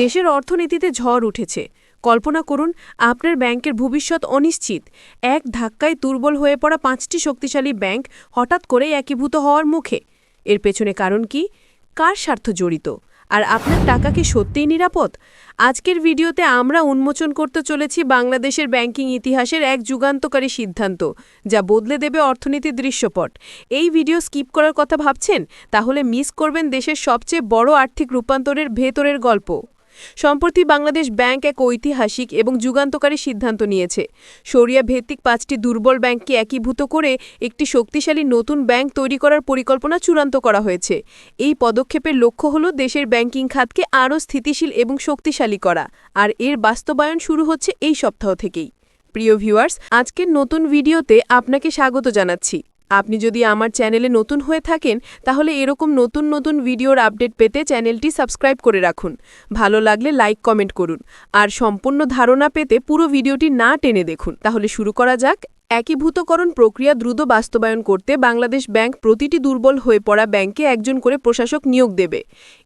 দেশের অর্থনীতিতে ঝড় উঠেছে। কল্পনা করুন, আপনার ব্যাংকের ভবিষ্যৎ অনিশ্চিত। এক ধাক্কায় দুর্বল হয়ে পড়া পাঁচটি শক্তিশালী ব্যাংক হঠাৎ করেই একীভূত হওয়ার মুখে। এর পেছনে কারণ কি? কার স্বার্থ জড়িত? আর আপনার টাকা কি সত্যিই নিরাপদ? আজকের ভিডিওতে আমরা উন্মোচন করতে চলেছি বাংলাদেশের ব্যাংকিং ইতিহাসের এক যুগান্তকারী সিদ্ধান্ত, যা বদলে দেবে অর্থনীতির দৃশ্যপট। এই ভিডিও স্কিপ করার কথা ভাবছেন? তাহলে মিস করবেন দেশের সবচেয়ে বড় আর্থিক রূপান্তরের ভেতরের গল্প। সম্প্রতি বাংলাদেশ ব্যাংক এক ঐতিহাসিক এবং যুগান্তকারী সিদ্ধান্ত নিয়েছে। সরিয়া ভিত্তিক পাঁচটি দুর্বল ব্যাংককে একীভূত করে একটি শক্তিশালী নতুন ব্যাংক তৈরি করার পরিকল্পনা চূড়ান্ত করা হয়েছে। এই পদক্ষেপের লক্ষ্য হল দেশের ব্যাংকিং খাতকে আরও স্থিতিশীল এবং শক্তিশালী করা। আর এর বাস্তবায়ন শুরু হচ্ছে এই সপ্তাহ থেকেই। প্রিয় ভিউয়ার্স, আজকের নতুন ভিডিওতে আপনাকে স্বাগত জানাচ্ছি। আপনি যদি আমার চ্যানেলে নতুন হয়ে থাকেন, তাহলে এরকম নতুন নতুন ভিডিওর আপডেট পেতে চ্যানেলটি সাবস্ক্রাইব করে রাখুন। ভালো লাগলে লাইক, কমেন্ট করুন। আর সম্পূর্ণ ধারণা পেতে পুরো ভিডিওটি না টেনে দেখুন। তাহলে শুরু করা যাক একীভূতকরণ প্রক্রিয়া দ্রুত বাস্তবায়ন করতে বাংলাদেশ ব্যাংক প্রতিটি দুর্বল হয়ে পড়া ব্যাংকে একজন করে প্রশাসক নিয়োগ দেবে।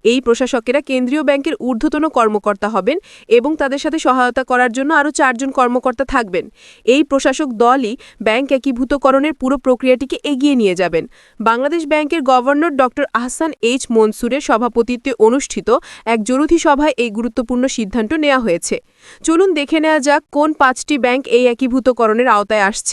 এই প্রশাসকেরা কেন্দ্রীয় ব্যাংকের ঊর্ধ্বতন কর্মকর্তা হবেন এবং তাদের সাথে সহায়তা করার জন্য আরও চারজন কর্মকর্তা থাকবেন। এই প্রশাসক দলই ব্যাংক একীভূতকরণের পুরো প্রক্রিয়াটিকে এগিয়ে নিয়ে যাবেন। বাংলাদেশ ব্যাংকের গভর্নর ড. আহসান এইচ মনসুরের সভাপতিত্বে অনুষ্ঠিত এক জরুরি সভায় এই গুরুত্বপূর্ণ সিদ্ধান্ত নেওয়া হয়েছে। চলুন দেখে নেওয়া যাক কোন পাঁচটি ব্যাংক এই একীভূতকরণের আওতায় আসছে।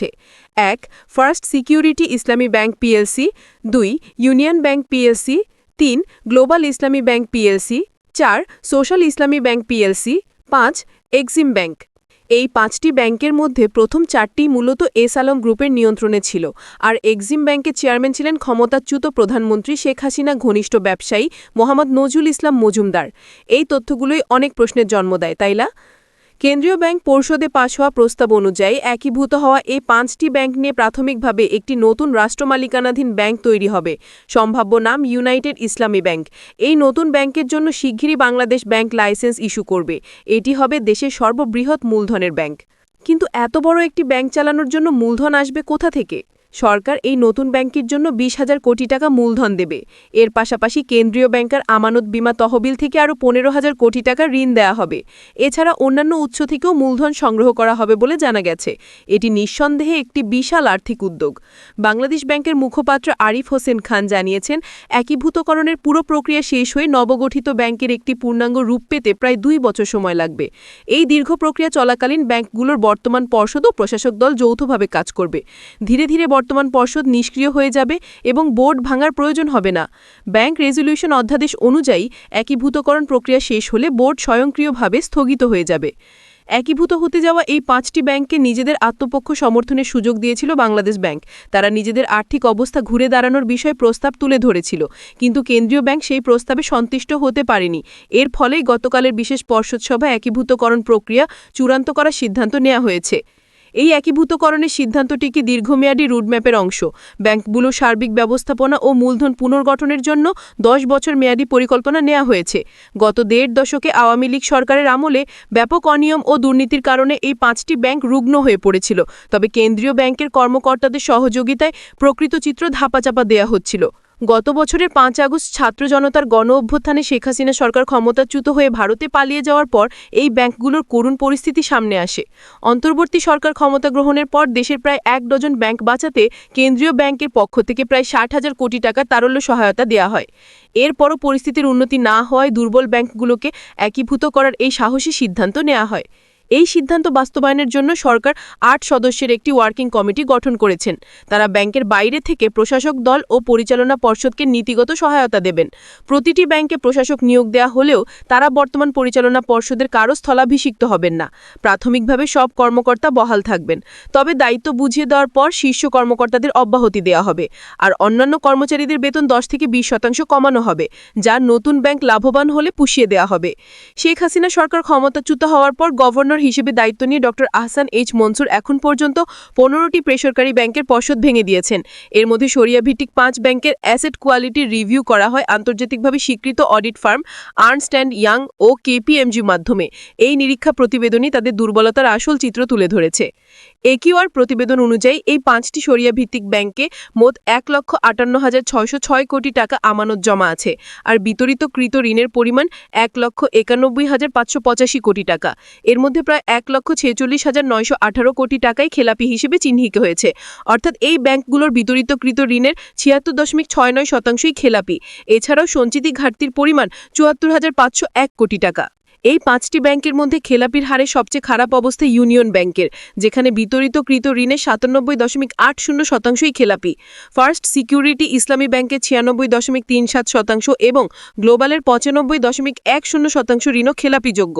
এক, first security Islami bank PLC. দুই, ইউনিয়ন ব্যাংক পিএলসি। তিন, গ্লোবাল ইসলামী ব্যাংক পিএলসি। চার, সোশ্যাল ইসলামী ব্যাংক পিএলসি। পাঁচ, এক্সিম ব্যাংক। এই পাঁচটি ব্যাংকের মধ্যে প্রথম চারটি মূলত এস আলম গ্রুপের নিয়ন্ত্রণে ছিল। আর এক্সিম ব্যাংকের চেয়ারম্যান ছিলেন ক্ষমতাচ্যুত প্রধানমন্ত্রী শেখ হাসিনা, ঘনিষ্ঠ ব্যবসায়ী মোহাম্মদ নজরুল ইসলাম মজুমদার। এই তথ্যগুলোই অনেক প্রশ্নের জন্ম দেয়, তাই না? কেন্দ্রীয় ব্যাংক পরিষদে পাশ হওয়া প্রস্তাব অনুযায়ী একীভূত হওয়া এই পাঁচটি ব্যাংক নিয়ে প্রাথমিকভাবে একটি নতুন রাষ্ট্রমালিকানাধীন ব্যাংক তৈরি হবে। সম্ভাব্য নাম ইউনাইটেড ইসলামী ব্যাংক। এই নতুন ব্যাংকের জন্য শিগগিরই বাংলাদেশ ব্যাংক লাইসেন্স ইস্যু করবে। এটি হবে দেশের সর্ববৃহৎ মূলধনের ব্যাংক। কিন্তু এত বড় একটি ব্যাংক চালানোর জন্য মূলধন আসবে কোথা থেকে? সরকার এই নতুন ব্যাংকের জন্য বিশ হাজার কোটি টাকা মূলধন দেবে। এর পাশাপাশি কেন্দ্রীয় ব্যাংকের আমানত বিমা তহবিল থেকে আরও পনেরো হাজার কোটি টাকা ঋণ দেওয়া হবে। এছাড়া অন্যান্য উৎস থেকেও মূলধন সংগ্রহ করা হবে বলে জানা গেছে। এটি নিঃসন্দেহে একটি বিশাল আর্থিক উদ্যোগ। বাংলাদেশ ব্যাংকের মুখপাত্র আরিফ হোসেন খান জানিয়েছেন, একীভূতকরণের পুরো প্রক্রিয়া শেষ হয়ে নবগঠিত ব্যাংকের একটি পূর্ণাঙ্গ রূপ পেতে প্রায় দুই বছর সময় লাগবে। এই দীর্ঘ প্রক্রিয়া চলাকালীন ব্যাংকগুলোর বর্তমান পর্ষদ ও প্রশাসক দল যৌথভাবে কাজ করবে। ধীরে ধীরে বর্তমান পর্ষদ নিষ্ক্রিয় হয়ে যাবে এবং বোর্ড ভাঙার প্রয়োজন হবে না। ব্যাংক রেজলিউশন অধ্যাদেশ অনুযায়ী একীভূতকরণ প্রক্রিয়া শেষ হলে বোর্ড স্বয়ংক্রিয়ভাবে স্থগিত হয়ে যাবে। একীভূত হতে যাওয়া এই পাঁচটি ব্যাংককে নিজেদের আত্মপক্ষ সমর্থনের সুযোগ দিয়েছিল বাংলাদেশ ব্যাংক। তারা নিজেদের আর্থিক অবস্থা ঘুরে দাঁড়ানোর বিষয়ে প্রস্তাব তুলে ধরেছিল, কিন্তু কেন্দ্রীয় ব্যাংক সেই প্রস্তাবে সন্তুষ্ট হতে পারেনি। এর ফলেই গতকালের বিশেষ পর্ষদ সভা একীভূতকরণ প্রক্রিয়া চূড়ান্ত করার সিদ্ধান্ত নেওয়া হয়েছে। এই একীভূতকরণের সিদ্ধান্তটি কি দীর্ঘমেয়াদী রুটম্যাপের অংশ? ব্যাংকগুলো সার্বিক ব্যবস্থাপনা ও মূলধন পুনর্গঠনের জন্য দশ বছর মেয়াদী পরিকল্পনা নেওয়া হয়েছে। গত দেড় দশকে আওয়ামী লীগ সরকারের আমলে ব্যাপক অনিয়ম ও দুর্নীতির কারণে এই পাঁচটি ব্যাংক রুগ্ন হয়ে পড়েছিল। তবে কেন্দ্রীয় ব্যাংকের কর্মকর্তাদের সহযোগিতায় প্রকৃত চিত্র ধাপাচাপা দেয়া হচ্ছিল। গত বছরের পাঁচ আগস্ট ছাত্র জনতার গণ অভ্যুত্থানে শেখ হাসিনা সরকার ক্ষমতাচ্যুত হয়ে ভারতে পালিয়ে যাওয়ার পর এই ব্যাংকগুলোর করুণ পরিস্থিতি সামনে আসে। অন্তর্বর্তী সরকার ক্ষমতা গ্রহণের পর দেশের প্রায় এক ডজন ব্যাংক বাঁচাতে কেন্দ্রীয় ব্যাংকের পক্ষ থেকে প্রায় ষাট হাজার কোটি টাকা তারল্য সহায়তা দেওয়া হয়। এরপরও পরিস্থিতির উন্নতি না হওয়ায় দুর্বল ব্যাংকগুলোকে একীভূত করার এই সাহসী সিদ্ধান্ত নেওয়া হয়। এই সিদ্ধান্ত বাস্তবায়নের জন্য সরকার আট সদস্যের একটি ওয়ার্কিং কমিটি গঠন করেছেন। তারা ব্যাংকের বাইরে থেকে প্রশাসক দল ও পরিচালনা পর্ষদকে নীতিগত সহায়তা দেবেন। প্রতিটি ব্যাংকে প্রশাসক নিয়োগ দেওয়া হলেও তারা বর্তমান পরিচালনা পর্ষদের কারও স্থলাভিষিক্ত হবেন না। প্রাথমিকভাবে সব কর্মকর্তা বহাল থাকবেন। তবে দায়িত্ব বুঝিয়ে দেওয়ার পর শীর্ষ কর্মকর্তাদের অব্যাহতি দেওয়া হবে। আর অন্যান্য কর্মচারীদের বেতন দশ থেকে বিশ শতাংশ কমানো হবে, যা নতুন ব্যাংক লাভবান হলে পুষিয়ে দেওয়া হবে। শেখ হাসিনা সরকার ক্ষমতাচ্যুত হওয়ার পর গভর্নর গভর্নর হিসেবে দায়িত্ব নিয়ে ডক্টর আহসান এইচ মনসুর এখন পর্যন্ত পনেরোটি বেসরকারি ব্যাংকের পর্ষদ ভেঙে দিয়েছেন। এর মধ্যে সরিয়া ভিত্তিক পাঁচ ব্যাংকের অ্যাসেট কোয়ালিটি রিভিউ করা হয় আন্তর্জাতিকভাবে স্বীকৃত audit firm Ernst and Young O KPMG মাধ্যমে। এই নিরীক্ষা প্রতিবেদনই তাদের দুর্বলতার আসল চিত্র তুলে ধরেছে। একিউআর প্রতিবেদন অনুযায়ী এই পাঁচটি সরিয়া ভিত্তিক ব্যাংকে মোট এক লক্ষ আটান্ন হাজার ছয়শো ছয় কোটি টাকা আমানত জমা আছে আর বিতরিত কৃত ঋণের পরিমাণ এক লক্ষ একানব্বই হাজার পাঁচশো পঁচাশি কোটি টাকা। এর মধ্যে প্রায় এক লক্ষ ছেচল্লিশ হাজার নয়শো আঠারো কোটি টাকায় খেলাপি হিসেবে চিহ্নিত হয়েছে। অর্থাৎ এই ব্যাংকগুলোর বিতরিতকৃত ঋণের ছিয়াত্তর দশমিক ছয় নয় শতাংশই খেলাপি। এছাড়াও সঞ্চিতি ঘাটতির পরিমাণ চুয়াত্তর হাজার পাঁচশো এক কোটি টাকা। এই পাঁচটি ব্যাংকের মধ্যে খেলাপির হারে সবচেয়ে খারাপ অবস্থা ইউনিয়ন ব্যাংকের, যেখানে বিতরিতকৃত ঋণের সাতানব্বই দশমিক আট শূন্য শতাংশই খেলাপি। ফার্স্ট সিকিউরিটি ইসলামী ব্যাংকের ছিয়ানব্বই দশমিক তিন সাত শতাংশ এবং গ্লোবালের পঁচানব্বই দশমিক এক শূন্য শতাংশ ঋণও খেলাপিযোগ্য।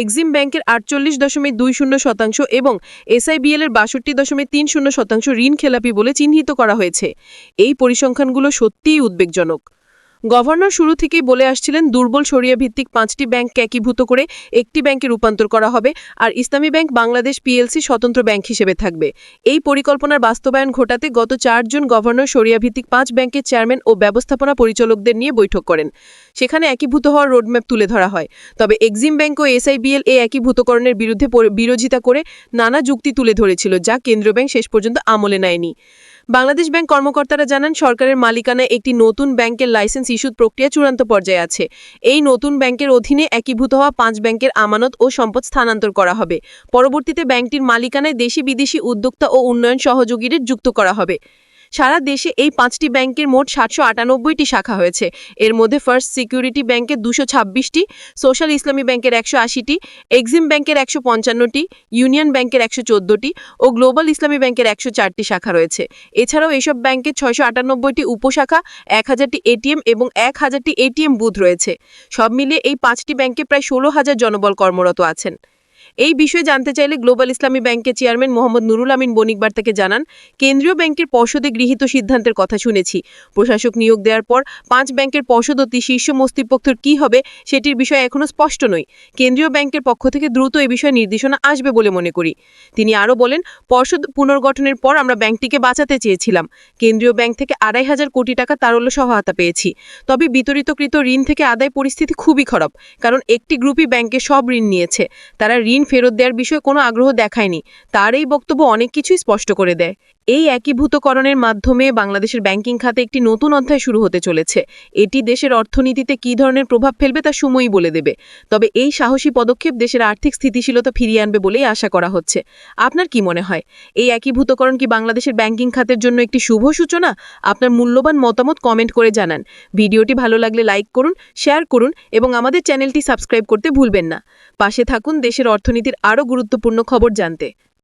এক্সিম ব্যাংকের আটচল্লিশ দশমিক দুই শূন্য শতাংশ এবং এসআইবিএল এর বাষট্টি দশমিক তিন শূন্য শতাংশ ঋণ খেলাপি বলে চিহ্নিত করা হয়েছে। এই পরিসংখ্যানগুলো সত্যিই উদ্বেগজনক। গভর্নর শুরু থেকেই বলে আসছিলেন, দুর্বল সরিয়া ভিত্তিক পাঁচটি ব্যাংককে একীভূত করে একটি ব্যাংকে রূপান্তর করা হবে আর ইসলামী ব্যাংক বাংলাদেশ পিএলসি স্বতন্ত্র ব্যাংক হিসেবে থাকবে। এই পরিকল্পনার বাস্তবায়ন ঘটাতে গত চারজন গভর্নর সরিয়া ভিত্তিক পাঁচ ব্যাংকের চেয়ারম্যান ও ব্যবস্থাপনা পরিচালকদের নিয়ে বৈঠক করেন। সেখানে একীভূত হওয়ার রোডম্যাপ তুলে ধরা হয়। তবে এক্সিম ব্যাংক ও এসআইবিএল এই একীভূতকরণের বিরুদ্ধে বিরোধিতা করে নানা যুক্তি তুলে ধরেছিল, যা কেন্দ্রীয় ব্যাংক শেষ পর্যন্ত আমলে নেয়নি। বাংলাদেশ ব্যাংক কর্মকর্তারা জানান, সরকারের মালিকানায় একটি নতুন ব্যাংকের লাইসেন্স ইস্যুর প্রক্রিয়া চূড়ান্ত পর্যায়ে আছে। এই নতুন ব্যাংকের অধীনে একীভূত হওয়া পাঁচ ব্যাংকের আমানত ও সম্পদ স্থানান্তর করা হবে। পরবর্তীতে ব্যাংকটির মালিকানায় দেশি বিদেশি উদ্যোক্তা ও উন্নয়ন সহযোগীদের যুক্ত করা হবে। সারা দেশে এই পাঁচটি ব্যাংকের মোট সাতশো আটানব্বইটি শাখা হয়েছে। এর মধ্যে ফার্স্ট সিকিউরিটি ব্যাংকের দুশো ছাব্বিশটি সোশ্যাল ইসলামী ব্যাংকের একশো আশিটি এক্সিম ব্যাংকের একশো পঞ্চান্নটি ইউনিয়ন ব্যাংকের একশো চোদ্দটি ও গ্লোবাল ইসলামী ব্যাংকের একশো চারটি শাখা রয়েছে। এছাড়াও এসব ব্যাংকের ছয়শো আটানব্বইটি উপশাখা এক হাজারটি এটিএম এবং এক হাজারটি এটিএম বুথ রয়েছে। সব মিলিয়ে এই পাঁচটি ব্যাংকে প্রায় ষোলো হাজার জনবল কর্মরত আছেন। এই বিষয়ে জানতে চাইলে গ্লোবাল ইসলামী ব্যাংকের চেয়ারম্যান মোহাম্মদ নুরুল আমিন বণিকবার থেকে জানান, কেন্দ্রীয় ব্যাংকের পর্ষদে গৃহীত সিদ্ধান্তের কথা শুনেছি। প্রশাসক নিয়োগ দেওয়ার পর পাঁচ ব্যাংকের পর্ষদ অতি শীর্ষ মস্তিপক্ষের কী হবে সেটির বিষয়ে এখনও স্পষ্ট নয়। কেন্দ্রীয় ব্যাংকের পক্ষ থেকে দ্রুত এ বিষয়ে নির্দেশনা আসবে বলে মনে করি। তিনি আরও বলেন পর্ষদ পুনর্গঠনের পর আমরা ব্যাংকটিকে বাঁচাতে চেয়েছিলাম। কেন্দ্রীয় ব্যাংক থেকে আড়াই হাজার কোটি টাকা তারল্য সহায়তা পেয়েছি। তবে বিতরিতকৃত ঋণ থেকে আদায় পরিস্থিতি খুবই খারাপ, কারণ একটি গ্রুপই ব্যাংকে সব ঋণ নিয়েছে। তারা ঋণ ফেরত দেওয়ার বিষয়ে কোনো আগ্রহ দেখায়নি। তার এই বক্তব্য অনেক কিছুই স্পষ্ট করে দেয়। এই একীভূতকরণের মাধ্যমে বাংলাদেশের ব্যাংকিং খাতে একটি নতুন অধ্যায় শুরু হতে চলেছে। এটি দেশের অর্থনীতিতে কী ধরনের প্রভাব ফেলবে তা সময়ই বলে দেবে। তবে এই সাহসী পদক্ষেপ দেশের আর্থিক স্থিতিশীলতা ফিরিয়ে আনবে বলেই আশা করা হচ্ছে। আপনার কি মনে হয়? এই একীভূতকরণ কি বাংলাদেশের ব্যাংকিং খাতের জন্য একটি শুভ সূচনা? আপনার মূল্যবান মতামত কমেন্ট করে জানান। ভিডিওটি ভালো লাগলে লাইক করুন, শেয়ার করুন এবং আমাদের চ্যানেলটি সাবস্ক্রাইব করতে ভুলবেন না। পাশে থাকুন দেশের অর্থনীতির আরও গুরুত্বপূর্ণ খবর জানতে